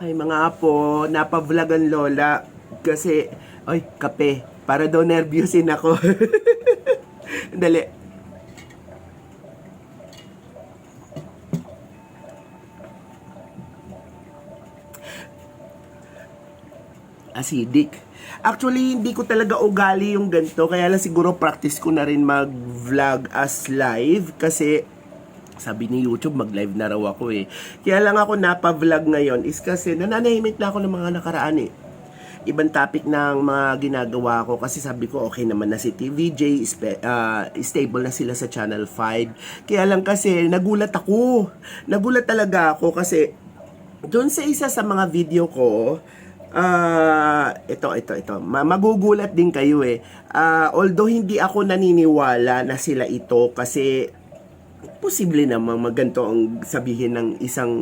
Ay mga apo, napavlog ang lola. Kasi, ay, kape. Para daw nervyusin ako. Dali. acidic. Actually, hindi ko talaga ugali yung ganito. Kaya lang siguro practice ko na rin mag-vlog as live. Kasi sabi ni YouTube, mag-live na raw ako eh. Kaya lang ako napa-vlog ngayon is kasi nananahimik na ako ng mga nakaraan eh. Ibang topic ng mga ginagawa ko kasi sabi ko okay naman na si TVJ, spe- ah, stable na sila sa Channel 5. Kaya lang kasi nagulat ako. Nagulat talaga ako kasi doon sa isa sa mga video ko, ah ito, ito, ito. Ma- magugulat din kayo eh. Ah, although hindi ako naniniwala na sila ito kasi posible namang maganto ang sabihin ng isang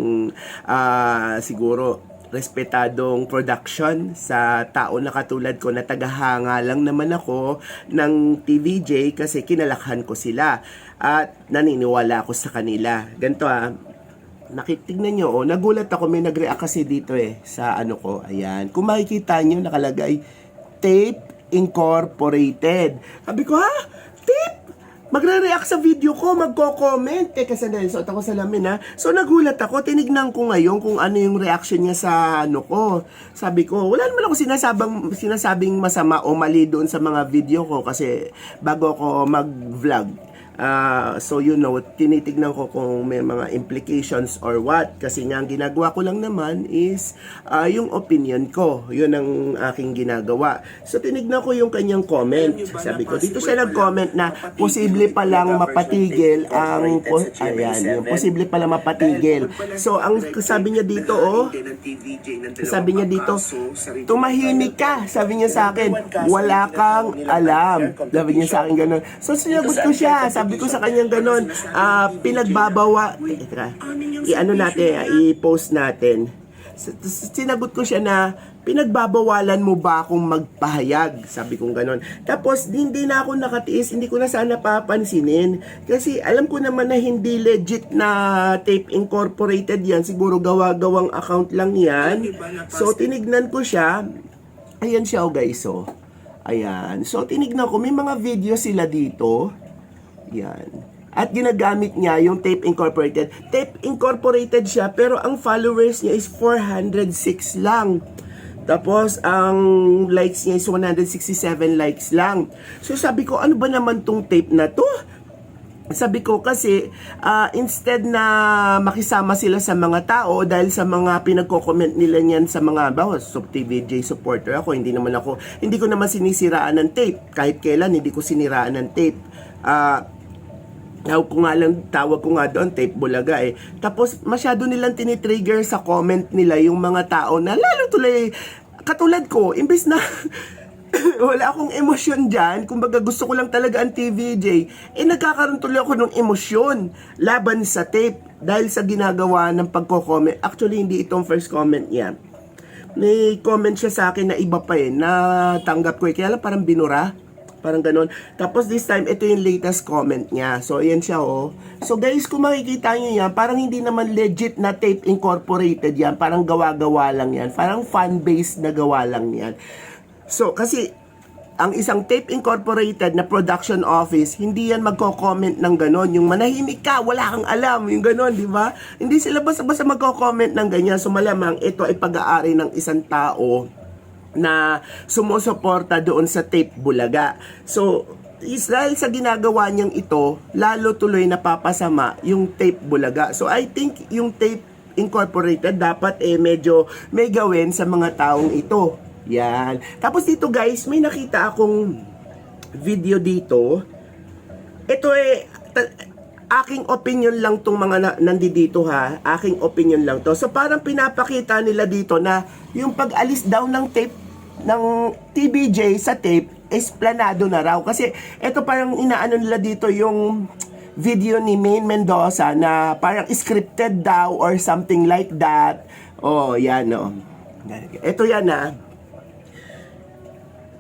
ah, siguro respetadong production sa tao na katulad ko na tagahanga lang naman ako ng TVJ kasi kinalakhan ko sila at naniniwala ako sa kanila. Ganto ah, nakitignan nyo, oh, nagulat ako, may nag-react kasi dito eh, sa ano ko, ayan. Kung makikita nyo, nakalagay, Tape Incorporated. Sabi ko, ha? Magre-react sa video ko, magko-comment. Teka, sandali, suot ako sa lamin ha. So, nagulat ako, tinignan ko ngayon kung ano yung reaction niya sa ano ko. Sabi ko, wala naman ako sinasabang, sinasabing masama o mali doon sa mga video ko kasi bago ako mag-vlog, Ah, so you know, tinitignan ko kung may mga implications or what. Kasi nga, ang ginagawa ko lang naman is ah, yung opinion ko. Yun ang aking ginagawa. So tinignan ko yung kanyang comment. Sabi ko, dito siya nag-comment na posible pa lang mapatigil ang... Po- ayan, yung posible pa lang mapatigil. So ang sabi niya dito, oh, sabi niya dito, tumahimik ka. Sabi niya sa akin, wala kang alam. Sabi niya sa akin ganun. So sinagot ko siya. Sabi ko sa kanya ganun, ah, pinagbabawa, i-ano natin, ah, i-post natin. Sinagot ko siya na, pinagbabawalan mo ba akong magpahayag? Sabi kong ganon. Tapos, hindi na ako nakatiis, hindi ko na sana papansinin. Kasi alam ko naman na hindi legit na tape incorporated yan. Siguro gawa-gawang account lang yan. So, tinignan ko siya. Ayan siya, oh guys, oh. Ayan. So, tinignan ko, may mga video sila dito. Yan. At ginagamit niya yung Tape Incorporated. Tape Incorporated siya, pero ang followers niya is 406 lang. Tapos, ang likes niya is 167 likes lang. So, sabi ko, ano ba naman tong tape na to? Sabi ko kasi ah, instead na makisama sila sa mga tao dahil sa mga pinagko-comment nila niyan sa mga bawa sub TVJ supporter ako hindi naman ako hindi ko naman sinisiraan ng tape kahit kailan hindi ko siniraan ng tape ah tawag ko nga lang, tawag ko nga doon, tape bulaga eh. Tapos, masyado nilang tinitrigger sa comment nila yung mga tao na lalo tuloy, katulad ko, imbes na wala akong emosyon dyan, kumbaga gusto ko lang talaga ang TVJ, eh nagkakaroon tuloy ako ng emosyon laban sa tape dahil sa ginagawa ng pagko-comment. Actually, hindi itong first comment niya. May comment siya sa akin na iba pa eh, na tanggap ko eh. Kaya lang parang binura. Parang ganun. Tapos this time, ito yung latest comment niya. So, ayan siya, oh. So, guys, kung makikita nyo yan, parang hindi naman legit na tape incorporated yan. Parang gawa-gawa lang yan. Parang fan-based na gawa lang yan. So, kasi, ang isang tape incorporated na production office, hindi yan magko-comment ng ganon. Yung manahimik ka, wala kang alam, yung ganon, di ba? Hindi sila basta-basta magko-comment ng ganyan. So, malamang ito ay pag-aari ng isang tao na sumusuporta doon sa tape bulaga. So, is dahil sa ginagawa niyang ito, lalo tuloy napapasama yung tape bulaga. So, I think yung tape incorporated dapat eh medyo may gawin sa mga taong ito. Yan. Tapos dito guys, may nakita akong video dito. Ito eh, aking opinion lang tong mga na, nandito ha. Aking opinion lang to. So parang pinapakita nila dito na yung pag-alis daw ng tape ng TBJ sa tape is planado na raw. Kasi ito parang inaano nila dito yung video ni Maine Mendoza na parang scripted daw or something like that. Oh, yan oh. Ito yan ah.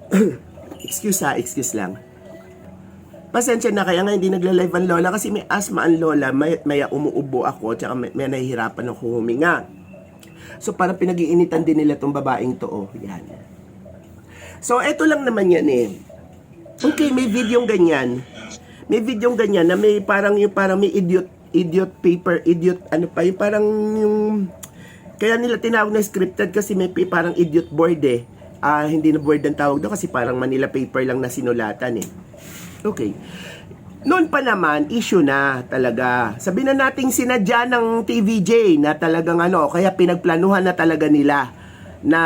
excuse ha, excuse lang. Pasensya na kaya nga hindi nagla-live ang lola kasi may asthma ang lola, may, may umuubo ako, tsaka may, may nahihirapan ako huminga. So parang pinag-iinitan din nila tong babaeng to. Oh, yan. So eto lang naman yan eh. Okay, may video ganyan. May video ganyan na may parang yung parang may idiot idiot paper, idiot ano pa, yung parang yung kaya nila tinawag na scripted kasi may parang idiot board eh. Ah, hindi na board ang tawag doon kasi parang Manila paper lang na sinulatan eh. Okay. Noon pa naman, issue na talaga. Sabi na nating sinadya ng TVJ na talagang ano, kaya pinagplanuhan na talaga nila na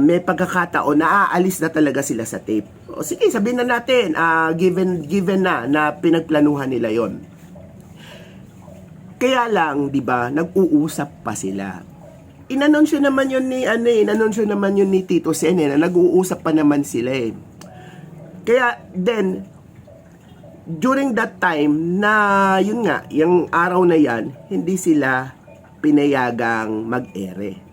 may pagkakataon na aalis na talaga sila sa tape. O sige, sabihin na natin, ah, given, given na na pinagplanuhan nila yon. Kaya lang, di ba, nag-uusap pa sila. Inanunsyo naman yun ni, ano eh, inanunsyo naman yun ni Tito Sen eh, na nag-uusap pa naman sila eh. Kaya, then, during that time na yun nga, yung araw na yan, hindi sila pinayagang mag-ere.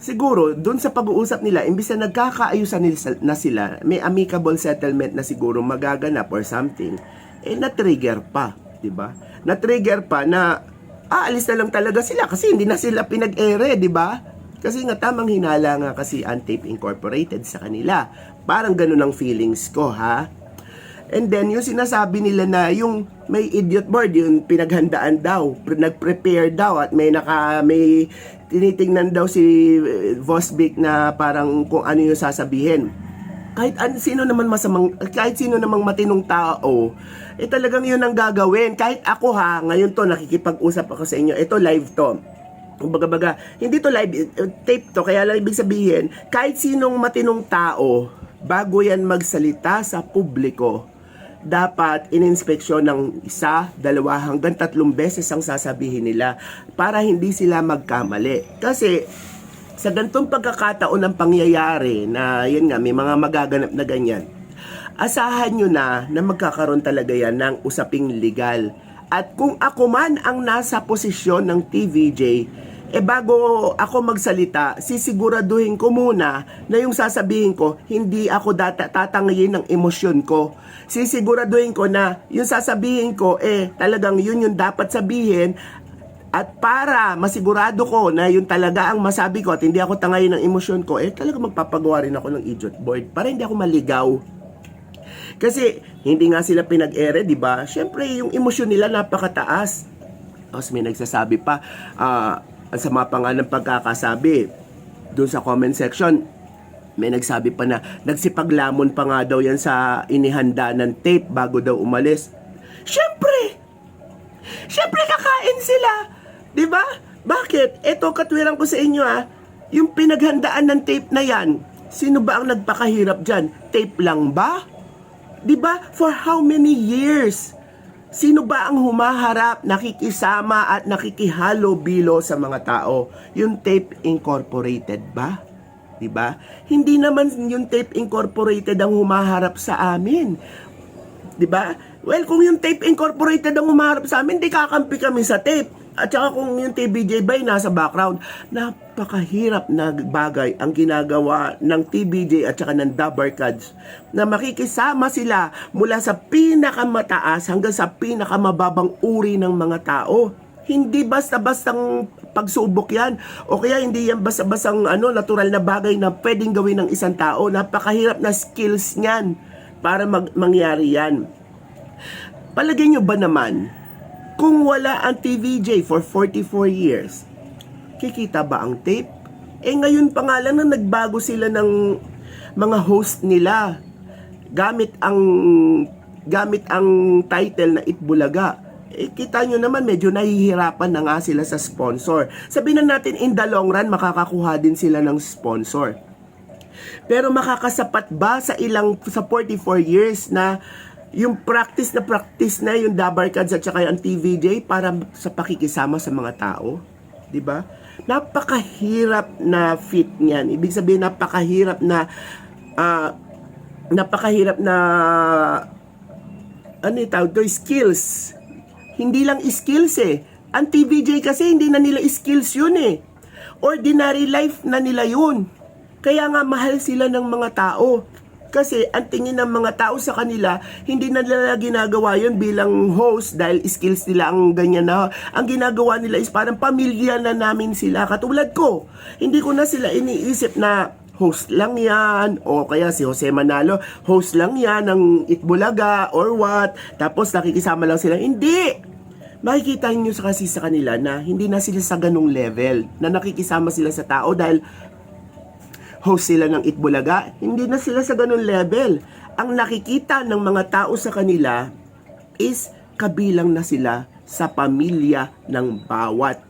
Siguro, dun sa pag-uusap nila, imbis na nagkakaayusan na sila, may amicable settlement na siguro magaganap or something, eh na-trigger pa, di ba? Na-trigger pa na aalis na lang talaga sila kasi hindi na sila pinag-ere, di ba? Kasi nga tamang hinala nga kasi Antape Incorporated sa kanila. Parang ganun ang feelings ko, ha? And then, yung sinasabi nila na yung may idiot board, yung pinaghandaan daw, pre- nag-prepare daw at may naka, may tinitingnan daw si eh, Vosbic na parang kung ano yung sasabihin. Kahit an, sino naman masamang, kahit sino namang matinong tao, eh talagang yun ang gagawin. Kahit ako ha, ngayon to, nakikipag-usap ako sa inyo, ito live to. Kumbaga baga, hindi to live, eh, tape to, kaya lang ibig sabihin, kahit sinong matinong tao, bago yan magsalita sa publiko, dapat ininspeksyon ng isa, dalawa, hanggang tatlong beses ang sasabihin nila para hindi sila magkamali. Kasi sa gantong pagkakataon ng pangyayari na yun nga, may mga magaganap na ganyan, asahan nyo na na magkakaroon talaga yan ng usaping legal. At kung ako man ang nasa posisyon ng TVJ, eh bago ako magsalita, sisiguraduhin ko muna na yung sasabihin ko, hindi ako data tatangayin ng emosyon ko. Sisiguraduhin ko na yung sasabihin ko, eh talagang yun yung dapat sabihin at para masigurado ko na yun talaga ang masabi ko at hindi ako tangayin ng emosyon ko, eh talaga magpapagawa rin ako ng idiot board para hindi ako maligaw. Kasi hindi nga sila pinag-ere, di ba? Siyempre, yung emosyon nila napakataas. Tapos may nagsasabi pa, ah, ang sama pa nga ng pagkakasabi. Doon sa comment section, may nagsabi pa na nagsipaglamon pa nga daw yan sa inihanda ng tape bago daw umalis. Siyempre! Siyempre kakain sila! Ba? Bakit? Ito katwiran ko sa inyo ah. Yung pinaghandaan ng tape na yan, sino ba ang nagpakahirap dyan? Tape lang ba? Ba? For how many years? Sino ba ang humaharap, nakikisama at nakikihalo-bilo sa mga tao? Yung Tape Incorporated ba? 'Di ba? Hindi naman yung Tape Incorporated ang humaharap sa amin. 'Di ba? Well, kung yung Tape Incorporated ang humaharap sa amin, di kakampi kami sa tape. At saka kung yung TBJ ba ay nasa background, napakahirap na bagay ang ginagawa ng TBJ at saka ng Dabarkads na makikisama sila mula sa pinakamataas hanggang sa pinakamababang uri ng mga tao. Hindi basta-bastang pagsubok yan. O kaya hindi yan basta-bastang ano, natural na bagay na pwedeng gawin ng isang tao. Napakahirap na skills niyan para mag- mangyari yan. Palagay nyo ba naman, kung wala ang TVJ for 44 years, kikita ba ang tape? Eh ngayon pa nga lang na nagbago sila ng mga host nila gamit ang gamit ang title na Itbulaga. Eh, kita nyo naman, medyo nahihirapan na nga sila sa sponsor. Sabihin na natin, in the long run, makakakuha din sila ng sponsor. Pero makakasapat ba sa ilang sa 44 years na yung practice na practice na yung Dabarkads at saka yung TVJ para sa pakikisama sa mga tao? 'Di ba? Napakahirap na fit niyan. Ibig sabihin napakahirap na ah, napakahirap na ano yung tawag skills. Hindi lang skills eh. Ang TVJ kasi hindi na nila skills yun eh. Ordinary life na nila yun. Kaya nga mahal sila ng mga tao. Kasi ang tingin ng mga tao sa kanila, hindi na nila ginagawa yun bilang host dahil skills nila ang ganyan na. Ang ginagawa nila is parang pamilya na namin sila. Katulad ko, hindi ko na sila iniisip na host lang yan o kaya si Jose Manalo host lang yan ng Itbulaga or what tapos nakikisama lang sila hindi makikita nyo sa kasi sa kanila na hindi na sila sa ganung level na nakikisama sila sa tao dahil host sila ng Itbulaga, hindi na sila sa ganun level. Ang nakikita ng mga tao sa kanila is kabilang na sila sa pamilya ng bawat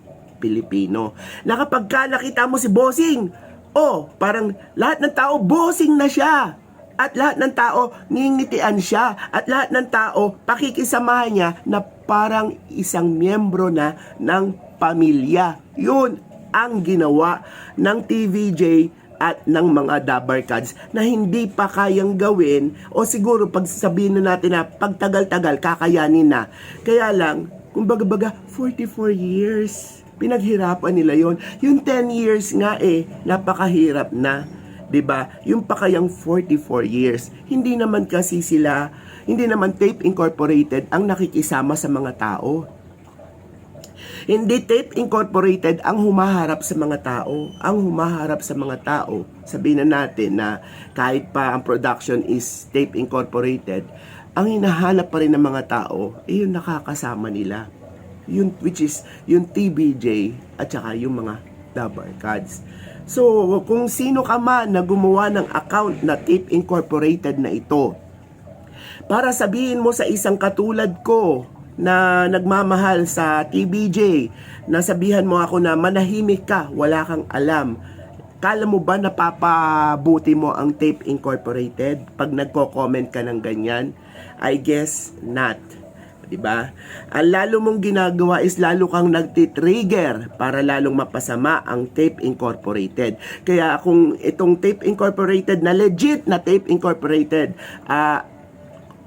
Pilipino. Na nakita mo si Bossing, oh, parang lahat ng tao bossing na siya. At lahat ng tao ngingitian siya. At lahat ng tao pakikisamahan niya na parang isang miyembro na ng pamilya. Yun ang ginawa ng TVJ at ng mga dabarkads na hindi pa kayang gawin o siguro pag sabihin na natin na pagtagal-tagal kakayanin na. Kaya lang, kung baga-baga, 44 years. Pinaghirapan nila yon Yung 10 years nga eh, napakahirap na. 'di ba? Yung pa kayang 44 years. Hindi naman kasi sila, hindi naman Tape Incorporated ang nakikisama sa mga tao. Hindi Tape Incorporated ang humaharap sa mga tao. Ang humaharap sa mga tao, sabihin na natin na kahit pa ang production is Tape Incorporated, ang hinahanap pa rin ng mga tao, eh yung nakakasama nila. Yun, which is yung TBJ at saka yung mga Dabar Cards. So, kung sino ka man na gumawa ng account na Tape Incorporated na ito, para sabihin mo sa isang katulad ko na nagmamahal sa TBJ, na sabihan mo ako na manahimik ka, wala kang alam. Kala mo ba napapabuti mo ang Tape Incorporated pag nagko-comment ka ng ganyan? I guess not. 'di ba? Ang lalo mong ginagawa is lalo kang nagtitrigger para lalong mapasama ang Tape Incorporated. Kaya kung itong Tape Incorporated na legit na Tape Incorporated, ah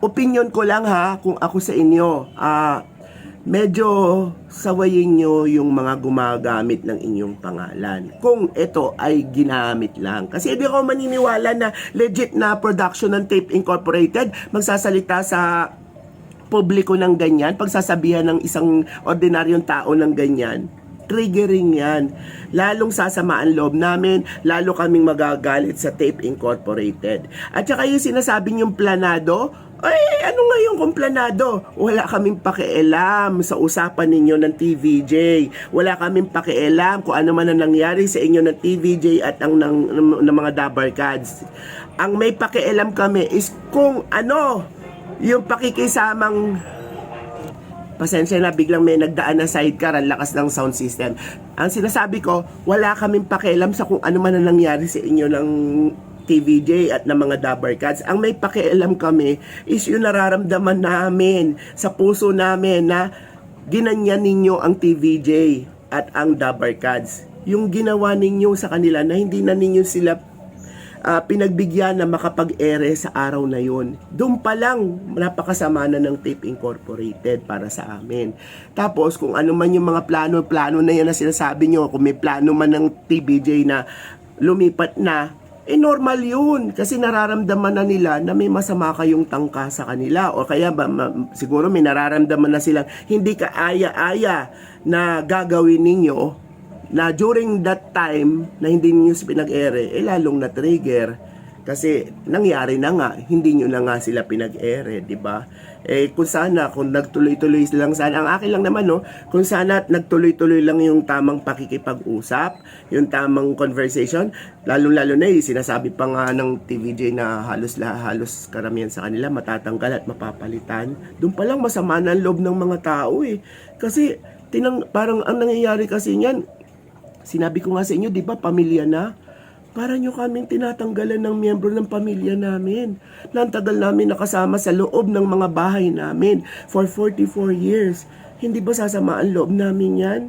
opinion ko lang ha kung ako sa inyo, ah medyo sawayin nyo yung mga gumagamit ng inyong pangalan. Kung ito ay ginamit lang. Kasi hindi ako maniniwala na legit na production ng Tape Incorporated magsasalita sa publiko ng ganyan, pagsasabihan ng isang ordinaryong tao ng ganyan, triggering yan. Lalong sasama ang loob namin, lalo kaming magagalit sa Tape Incorporated. At saka yung sinasabi niyong planado, ay, ano nga yung kung planado? Wala kaming pakialam sa usapan ninyo ng TVJ. Wala kaming pakialam kung ano man ang nangyari sa inyo ng TVJ at ang ng, ng, ng mga Dabarkads. Ang may pakialam kami is kung ano yung pakikisamang pasensya na biglang may nagdaan na sidecar ang lakas ng sound system. Ang sinasabi ko, wala kaming pakialam sa kung ano man ang nangyari sa inyo ng TVJ at ng mga Dabber Cats. Ang may pakialam kami is yung nararamdaman namin sa puso namin na ginanyan ninyo ang TVJ at ang Dabber Cats. Yung ginawa ninyo sa kanila na hindi na ninyo sila ah, pinagbigyan na makapag-ere sa araw na yon. Doon pa lang, napakasama na ng Tape Incorporated para sa amin. Tapos, kung ano man yung mga plano-plano na yan na sinasabi nyo, kung may plano man ng TBJ na lumipat na, eh normal yun kasi nararamdaman na nila na may masama kayong tangka sa kanila o kaya ba ma- siguro may nararamdaman na silang hindi ka aya-aya na gagawin ninyo na during that time na hindi niyo pinag-ere, eh lalong na-trigger. Kasi nangyari na nga, hindi nyo na nga sila pinag-ere, di ba? Eh kung sana, kung nagtuloy-tuloy lang sana, ang akin lang naman no, kung sana at nagtuloy-tuloy lang yung tamang pakikipag-usap, yung tamang conversation, lalong-lalo na eh, sinasabi pa nga ng TVJ na halos la, halos karamihan sa kanila matatanggal at mapapalitan. Doon pa lang masama na loob ng mga tao eh. Kasi tinang, parang ang nangyayari kasi niyan, Sinabi ko nga sa inyo, di ba, pamilya na? Para nyo kaming tinatanggalan ng miyembro ng pamilya namin. Na ang tagal namin nakasama sa loob ng mga bahay namin for 44 years. Hindi ba sasama ang loob namin yan?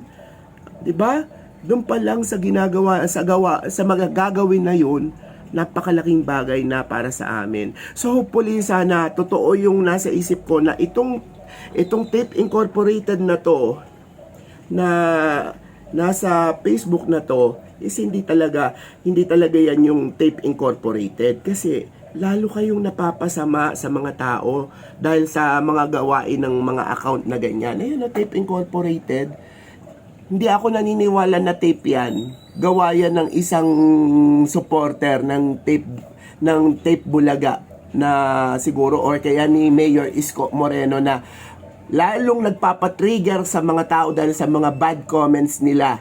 Ba? Doon pa lang sa ginagawa, sa gawa, sa mga gagawin na yun, napakalaking bagay na para sa amin. So hopefully sana totoo yung nasa isip ko na itong itong Tape Incorporated na to na nasa Facebook na to is hindi talaga hindi talaga yan yung Tape Incorporated kasi lalo kayong napapasama sa mga tao dahil sa mga gawain ng mga account na ganyan. Ayun na Tape Incorporated. Hindi ako naniniwala na tape yan. Gawa yan ng isang supporter ng tape ng tape Bulaga na siguro or kaya ni Mayor Isko Moreno na lalong nagpapatrigger sa mga tao dahil sa mga bad comments nila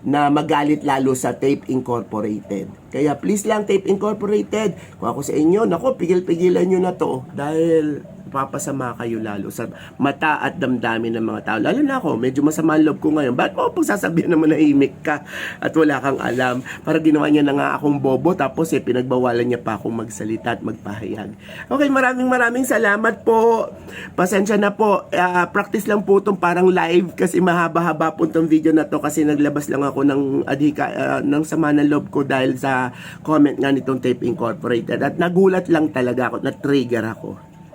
na magalit lalo sa Tape Incorporated. Kaya please lang Tape Incorporated, kung ako sa inyo, nako, pigil-pigilan nyo na to dahil papasama kayo lalo sa mata at damdamin ng mga tao. Lalo na ako, medyo masama ang loob ko ngayon. Ba't mo pagsasabihan naman na imik ka at wala kang alam? Para ginawa niya na nga akong bobo tapos eh pinagbawalan niya pa akong magsalita at magpahayag. Okay, maraming maraming salamat po. Pasensya na po. Ah, practice lang po itong parang live kasi mahaba-haba po itong video na to kasi naglabas lang ako ng adhika ah, ng sama ng loob ko dahil sa comment nga nitong Tape Incorporated at nagulat lang talaga ako, na-trigger ako.